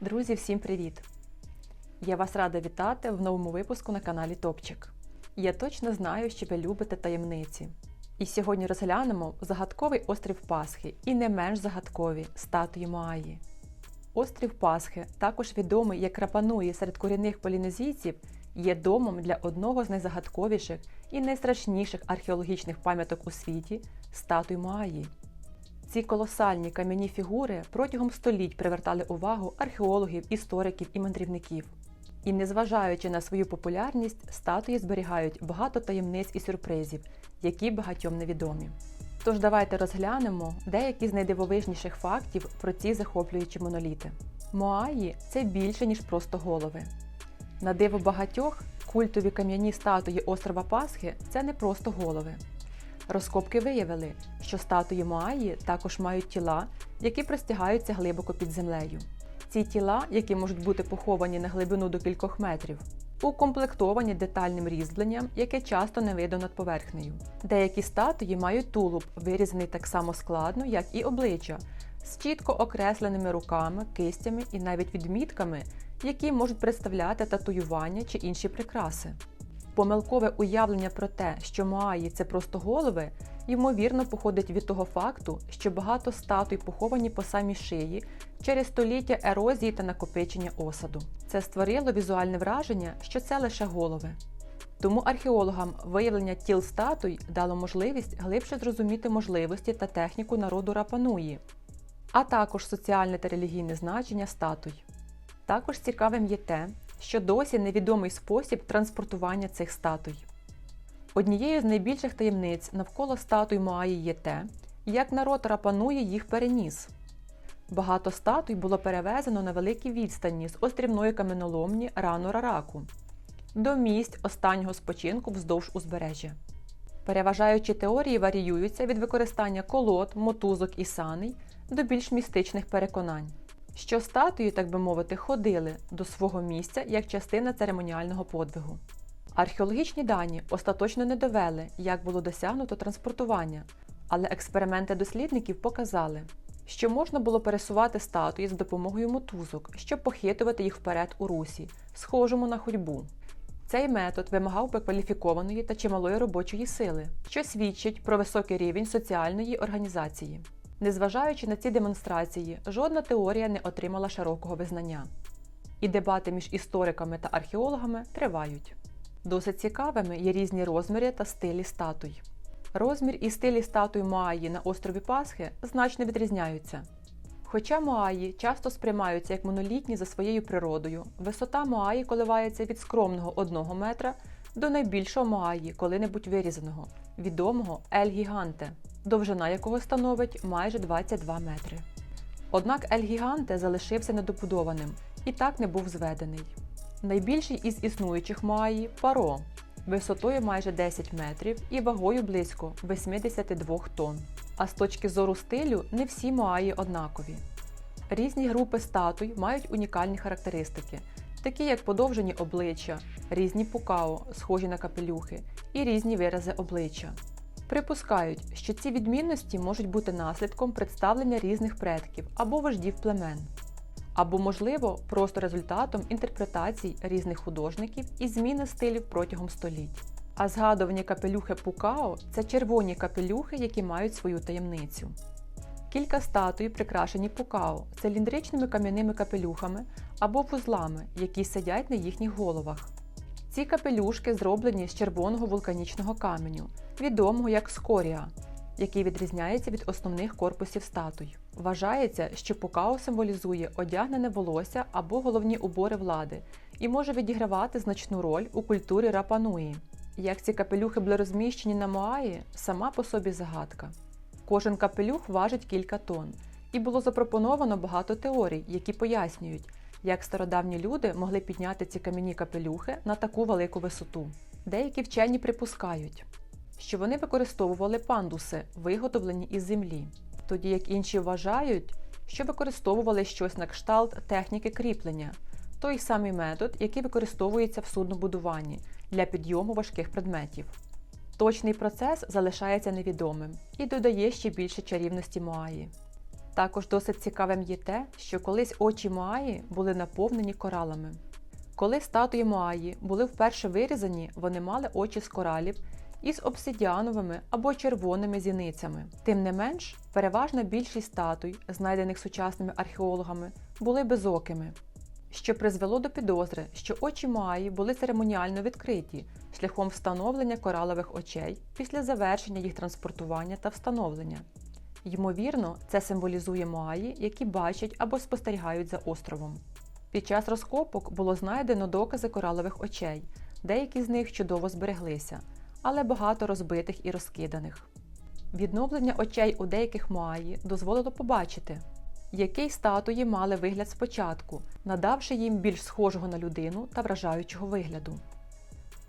Друзі, всім привіт! Я вас рада вітати в новому випуску на каналі Топчик. Я точно знаю, що ви любите таємниці. І сьогодні розглянемо загадковий острів Пасхи і не менш загадкові статуї Моаї. Острів Пасхи, також відомий як Рапануї серед корінних полінезійців, є домом для одного з найзагадковіших і найстрашніших археологічних пам'яток у світі статуй Моаї. Ці колосальні кам'яні фігури протягом століть привертали увагу археологів, істориків і мандрівників. І незважаючи на свою популярність, статуї зберігають багато таємниць і сюрпризів, які багатьом невідомі. Тож давайте розглянемо деякі з найдивовижніших фактів про ці захоплюючі моноліти. Моаї це більше, ніж просто голови. На диво багатьох культові кам'яні статуї острова Пасхи це не просто голови. Розкопки виявили, що статуї Моаї також мають тіла, які простягаються глибоко під землею. Ці тіла, які можуть бути поховані на глибину до кількох метрів, укомплектовані детальним різьбленням, яке часто не видно над поверхнею. Деякі статуї мають тулуб, вирізаний так само складно, як і обличчя, з чітко окресленими руками, кистями і навіть відмітками, які можуть представляти татуювання чи інші прикраси. Помилкове уявлення про те, що Моаї це просто голови, ймовірно походить від того факту, що багато статуй поховані по самій шиї через століття ерозії та накопичення осаду. Це створило візуальне враження, що це лише голови. Тому археологам виявлення тіл статуй дало можливість глибше зрозуміти можливості та техніку народу Рапануї, а також соціальне та релігійне значення статуй. Також цікавим є те, що досі невідомий спосіб транспортування цих статуй. Однією з найбільших таємниць навколо статуй Моаї є те, як народ Рапануї їх переніс. Багато статуй було перевезено на великій відстані з острівної каменоломні рану Рараку до місць останнього спочинку вздовж узбережжя. Переважаючі теорії варіюються від використання колод, мотузок і саней до більш містичних переконань що статуї, так би мовити, ходили до свого місця як частина церемоніального подвигу. Археологічні дані остаточно не довели, як було досягнуто транспортування, але експерименти дослідників показали, що можна було пересувати статуї з допомогою мотузок, щоб похитувати їх вперед у русі, схожому на ходьбу. Цей метод вимагав би кваліфікованої та чималої робочої сили, що свідчить про високий рівень соціальної організації. Незважаючи на ці демонстрації, жодна теорія не отримала широкого визнання. І дебати між істориками та археологами тривають. Досить цікавими є різні розміри та стилі статуй. Розмір і стилі статуй Моаї на острові Пасхи значно відрізняються. Хоча Моаї часто сприймаються як монолітні за своєю природою, висота Моаї коливається від скромного 1 метра до найбільшого Моаї, коли-небудь вирізаного, відомого Ель Гіганте довжина якого становить майже 22 метри. Однак Ель Гіганте залишився недобудованим і так не був зведений. Найбільший із існуючих Моаї паро висотою майже 10 метрів і вагою близько 82 тонн. А з точки зору стилю не всі Моаї однакові. Різні групи статуй мають унікальні характеристики, такі як подовжені обличчя, різні пукао, схожі на капелюхи, і різні вирази обличчя. Припускають, що ці відмінності можуть бути наслідком представлення різних предків або вождів племен, або, можливо, просто результатом інтерпретацій різних художників і зміни стилів протягом століть. А згадувані капелюхи Пукао це червоні капелюхи, які мають свою таємницю. Кілька статуй прикрашені пукао циліндричними кам'яними капелюхами або вузлами, які сидять на їхніх головах. Ці капелюшки зроблені з червоного вулканічного каменю, відомого як скорія, який відрізняється від основних корпусів статуй. Вважається, що пукао символізує одягнене волосся або головні убори влади і може відігравати значну роль у культурі рапануї. Як ці капелюхи були розміщені на Моаї, сама по собі загадка. Кожен капелюх важить кілька тонн, і було запропоновано багато теорій, які пояснюють, як стародавні люди могли підняти ці кам'яні капелюхи на таку велику висоту. Деякі вчені припускають, що вони використовували пандуси, виготовлені із землі, тоді як інші вважають, що використовували щось на кшталт техніки кріплення, той самий метод, який використовується в суднобудуванні для підйому важких предметів. Точний процес залишається невідомим і додає ще більше чарівності Моаї. Також досить цікавим є те, що колись очі Моаї були наповнені коралами. Коли статуї Моаї були вперше вирізані, вони мали очі з коралів із обсидіановими або червоними зіницями. Тим не менш, переважна більшість статуй, знайдених сучасними археологами, були безокими, що призвело до підозри, що очі Моаї були церемоніально відкриті шляхом встановлення коралових очей після завершення їх транспортування та встановлення. Ймовірно, це символізує Моаї, які бачать або спостерігають за островом. Під час розкопок було знайдено докази коралових очей, деякі з них чудово збереглися, але багато розбитих і розкиданих. Відновлення очей у деяких Моаї дозволило побачити, який статуї мали вигляд спочатку, надавши їм більш схожого на людину та вражаючого вигляду.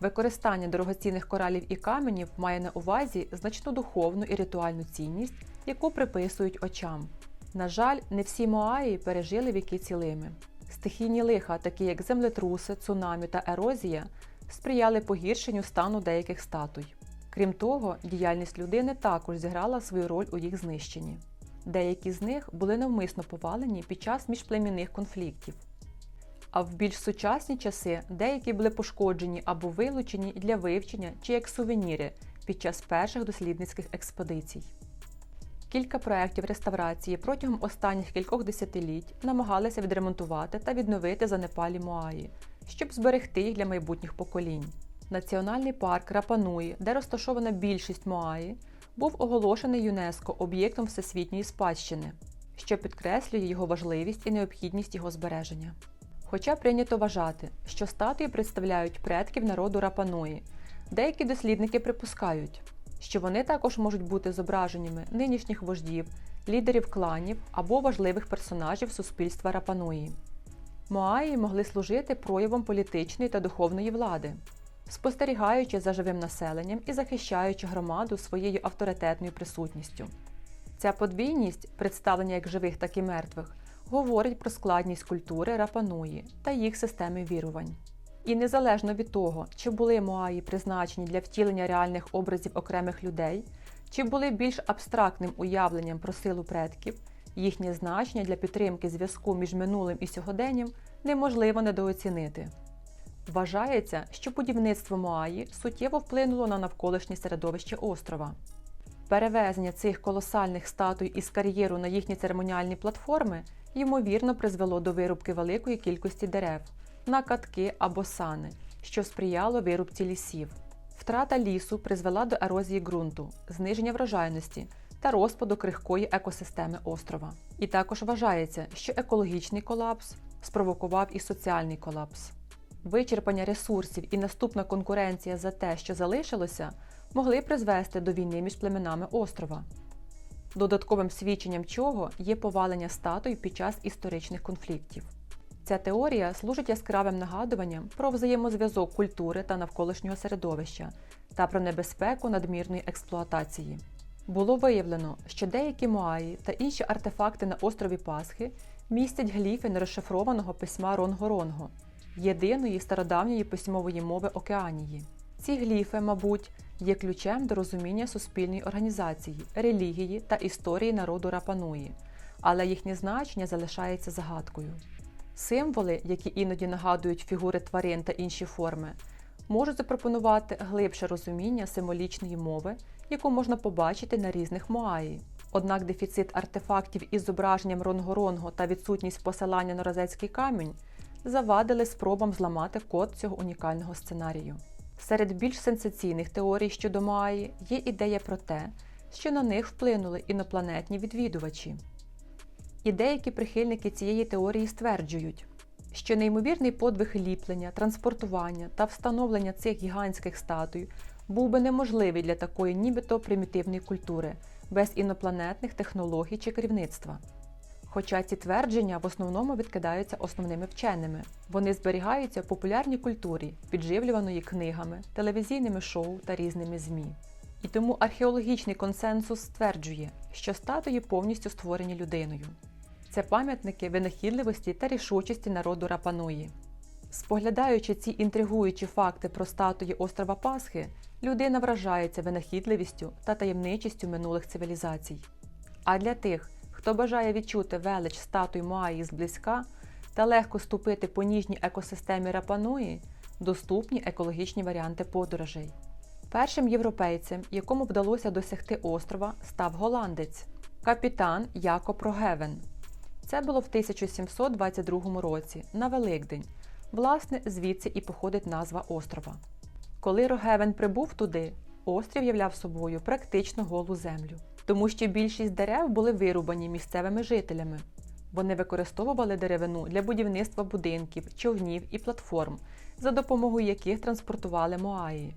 Використання дорогоцінних коралів і каменів має на увазі значну духовну і ритуальну цінність, яку приписують очам. На жаль, не всі Моаї пережили віки цілими. Стихійні лиха, такі як землетруси, цунамі та ерозія, сприяли погіршенню стану деяких статуй. Крім того, діяльність людини також зіграла свою роль у їх знищенні. Деякі з них були навмисно повалені під час міжплемінних конфліктів. А в більш сучасні часи деякі були пошкоджені або вилучені для вивчення чи як сувеніри під час перших дослідницьких експедицій. Кілька проєктів реставрації протягом останніх кількох десятиліть намагалися відремонтувати та відновити занепалі Моаї, щоб зберегти їх для майбутніх поколінь. Національний парк Рапануї, де розташована більшість Моаї, був оголошений ЮНЕСКО об'єктом всесвітньої спадщини, що підкреслює його важливість і необхідність його збереження. Хоча прийнято вважати, що статуї представляють предків народу Рапануї, деякі дослідники припускають, що вони також можуть бути зображеннями нинішніх вождів, лідерів кланів або важливих персонажів суспільства Рапануї. Моаї могли служити проявом політичної та духовної влади, спостерігаючи за живим населенням і захищаючи громаду своєю авторитетною присутністю. Ця подвійність, представлення як живих, так і мертвих, говорить про складність культури Рапануї та їх системи вірувань. І незалежно від того, чи були Моаї призначені для втілення реальних образів окремих людей, чи були більш абстрактним уявленням про силу предків, їхнє значення для підтримки зв'язку між минулим і сьогоденням неможливо недооцінити. Вважається, що будівництво Моаї суттєво вплинуло на навколишнє середовище острова. Перевезення цих колосальних статуй із кар'єру на їхні церемоніальні платформи ймовірно призвело до вирубки великої кількості дерев на катки або сани, що сприяло вирубці лісів. Втрата лісу призвела до ерозії ґрунту, зниження врожайності та розпаду крихкої екосистеми острова. І також вважається, що екологічний колапс спровокував і соціальний колапс. Вичерпання ресурсів і наступна конкуренція за те, що залишилося, могли призвести до війни між племенами острова. Додатковим свідченням чого є повалення статуй під час історичних конфліктів. Ця теорія служить яскравим нагадуванням про взаємозв'язок культури та навколишнього середовища та про небезпеку надмірної експлуатації. Було виявлено, що деякі моаї та інші артефакти на острові Пасхи містять гліфи нерозшифрованого письма Ронго-Ронго, єдиної стародавньої письмової мови Океанії. Ці гліфи, мабуть, є ключем до розуміння суспільної організації, релігії та історії народу Рапануї, але їхнє значення залишається загадкою. Символи, які іноді нагадують фігури тварин та інші форми, можуть запропонувати глибше розуміння символічної мови, яку можна побачити на різних моаї. Однак дефіцит артефактів із зображенням ронго-ронго та відсутність посилання на розецький камінь завадили спробам зламати код цього унікального сценарію. Серед більш сенсаційних теорій щодо Маї є ідея про те, що на них вплинули інопланетні відвідувачі. І деякі прихильники цієї теорії стверджують, що неймовірний подвиг ліплення, транспортування та встановлення цих гігантських статуй був би неможливий для такої нібито примітивної культури без інопланетних технологій чи керівництва. Хоча ці твердження в основному відкидаються основними вченими, вони зберігаються в популярній культурі, підживлюваної книгами, телевізійними шоу та різними ЗМІ. І тому археологічний консенсус стверджує, що статуї повністю створені людиною. Це пам'ятники винахідливості та рішучості народу Рапануї. Споглядаючи ці інтригуючі факти про статуї острова Пасхи, людина вражається винахідливістю та таємничістю минулих цивілізацій. А для тих, Хто бажає відчути велич статуй Моаї зблизька та легко ступити по ніжній екосистемі Рапануї, доступні екологічні варіанти подорожей. Першим європейцем, якому вдалося досягти острова, став голландець капітан Якоб Рогевен. Це було в 1722 році, на Великдень. Власне, звідси і походить назва острова. Коли Рогевен прибув туди, острів являв собою практично голу землю, тому що більшість дерев були вирубані місцевими жителями. Вони використовували деревину для будівництва будинків, човнів і платформ, за допомогою яких транспортували Моаї.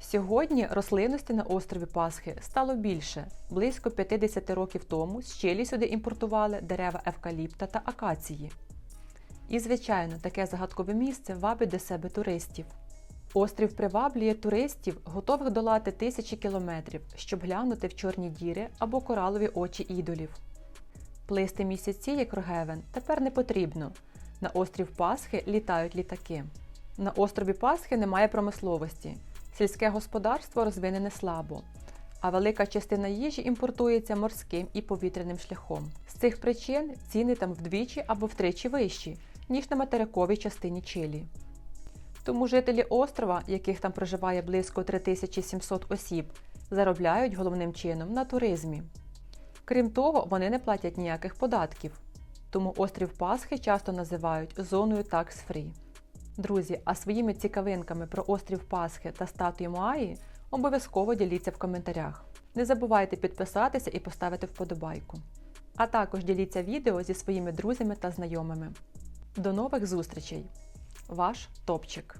Сьогодні рослинності на острові Пасхи стало більше. Близько 50 років тому з Чилі сюди імпортували дерева евкаліпта та акації. І, звичайно, таке загадкове місце вабить до себе туристів. Острів приваблює туристів, готових долати тисячі кілометрів, щоб глянути в чорні діри або коралові очі ідолів. Плисти місяці, як Рогевен, тепер не потрібно. На острів Пасхи літають літаки. На острові Пасхи немає промисловості. Сільське господарство розвинене слабо, а велика частина їжі імпортується морським і повітряним шляхом. З цих причин ціни там вдвічі або втричі вищі, ніж на материковій частині Чилі. Тому жителі острова, яких там проживає близько 3700 осіб, заробляють головним чином на туризмі. Крім того, вони не платять ніяких податків, тому острів Пасхи часто називають зоною tax-free. Друзі, а своїми цікавинками про острів Пасхи та статую Моаї обов'язково діліться в коментарях. Не забувайте підписатися і поставити вподобайку. А також діліться відео зі своїми друзями та знайомими. До нових зустрічей! Ваш топчик!